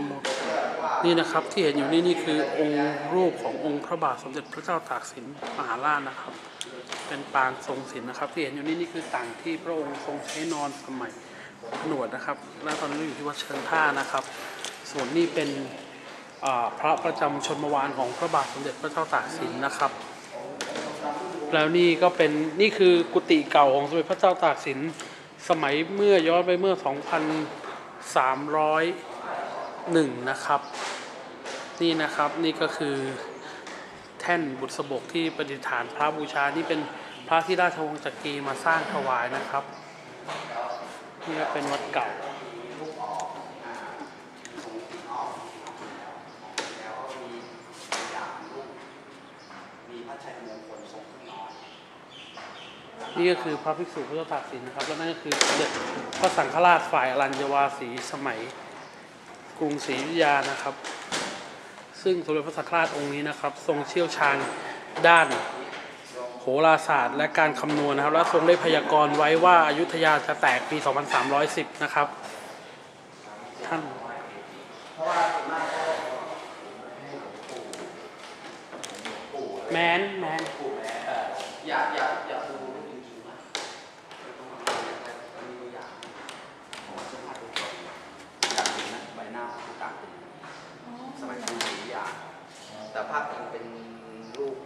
ทั้งหมด นี่นะครับที่เห็นอยู่นี่นี่คือองค์รูปขององค์พระบาทสมเด็จพระเจ้าตากสินมหาราชนะครับ เป็นปางทรงศิลป์นะครับ ที่เห็นอยู่นี่นี่คือต่างที่พระองค์ทรงใช้นอนสมัยผนวดนะครับ และตอนนี้อยู่ที่วัดเชิงท่านะครับ ส่วนนี้เป็นพระประจำชนมวานของพระบาทสมเด็จพระเจ้าตากสินนะครับ แล้วนี่ก็เป็นนี่คือกุฏิเก่าของสมเด็จพระเจ้าตากสินสมัยเมื่อย้อนไปเมื่อ 1นะครับนี่นะครับนี่ก็คือแท่นบุษบกที่ประดิษฐานพระบูชานี่เป็นพระที่ราชวงศ์จักรีมาสร้างถวายนะครับนี่ก็เป็นวัดเก่านี่ก็คือพระภิกษุพระเจ้าสินนะครับ แล้วนั่นก็คือพระสังฆราชฝ่ายอรัญญวาสีสมัย กรุงศรีอยุธยานะครับ ซึ่งสมเด็จพระสังฆราชองค์นี้นะครับ ทรงเชี่ยวชาญด้านโหราศาสตร์ และการคำนวณนะครับ และทรงได้พยากรณ์ไว้ว่าอายุทยาจะแตกปี 2310 นะครับ ท่านแมนแมนอย่าอย่าอย่า ภาพเองเป็นรูป